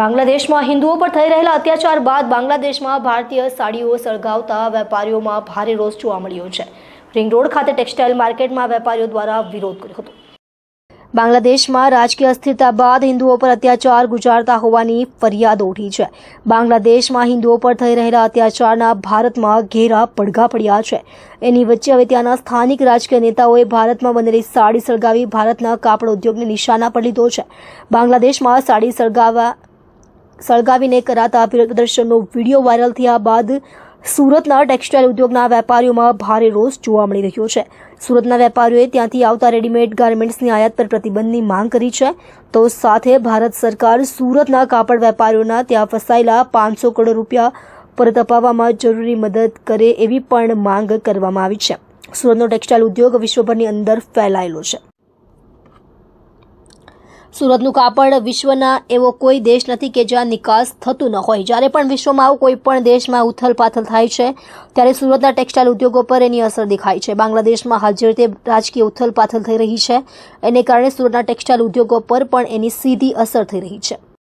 બાંગ્લાદેશમાં હિન્દુઓ પર થઈ રહેલા અત્યાચાર બાદ બાંગ્લાદેશમાં ભારતીય સાડીઓ સળગાવતા વેપારીઓમાં ભારે રોષ જોવા મળ્યો છે. રિંગ રોડ ખાતે ટેક્સટાઇલ માર્કેટમાં વેપારીઓ દ્વારા વિરોધ કર્યો હતો. બાંગ્લાદેશમાં રાજકીય અસ્થિરતા બાદ હિન્દુઓ પર અત્યાચાર ગુજારતા હોવાની ફરિયાદ ઉઠી છે. બાંગ્લાદેશમાં હિન્દુઓ પર થઈ રહેલા અત્યાચારના ભારતમાં ઘેરા પડઘા પડ્યા છે. એની વચ્ચે હવે ત્યાંના સ્થાનિક રાજકીય નેતાઓએ ભારતમાં બનેલી સાડી સળગાવી ભારતના કાપડ ઉદ્યોગને નિશાના પર લીધો છે. બાંગ્લાદેશમાં સાડી સળગાવવા સળગાવીને કરાતા પ્રદર્શનનો વીડિયો વાયરલ થયા બાદ સુરતના ટેક્સટાઇલ ઉદ્યોગના વેપારીઓમાં ભારે રોષ જોવા મળી રહ્યો છે. સુરતના વેપારીઓએ ત્યાંથી આવતા રેડીમેડ ગાર્મેન્ટ્સની આયાત પર પ્રતિબંધની માંગ કરી છે. તો સાથે ભારત સરકાર સુરતના કાપડ વેપારીઓના ત્યાં ફસાયેલા પાંચસો કરોડ રૂપિયા પરત અપાવવામાં જરૂરી મદદ કરે એવી પણ માંગ કરવામાં આવી છે. સુરતનો ટેક્સટાઇલ ઉદ્યોગ વિશ્વભરની અંદર ફેલાયેલો છે. સુરતનું કાપડ વિશ્વના એવો કોઈ દેશ નથી કે જ્યાં નિકાસ થતું ન હોય. જ્યારે પણ વિશ્વમાં આવું કોઈ પણ દેશમાં ઉથલ પાથલ થાય છે, ત્યારે સુરતના ટેક્સટાઇલ ઉદ્યોગો પર એની અસર દેખાય છે. બાંગ્લાદેશમાં હાલ જે રીતે રાજકીય ઉથલ પાથલ થઈ રહી છે, એને કારણે સુરતના ટેક્સટાઇલ ઉદ્યોગો પર પણ એની સીધી અસર થઈ રહી છે.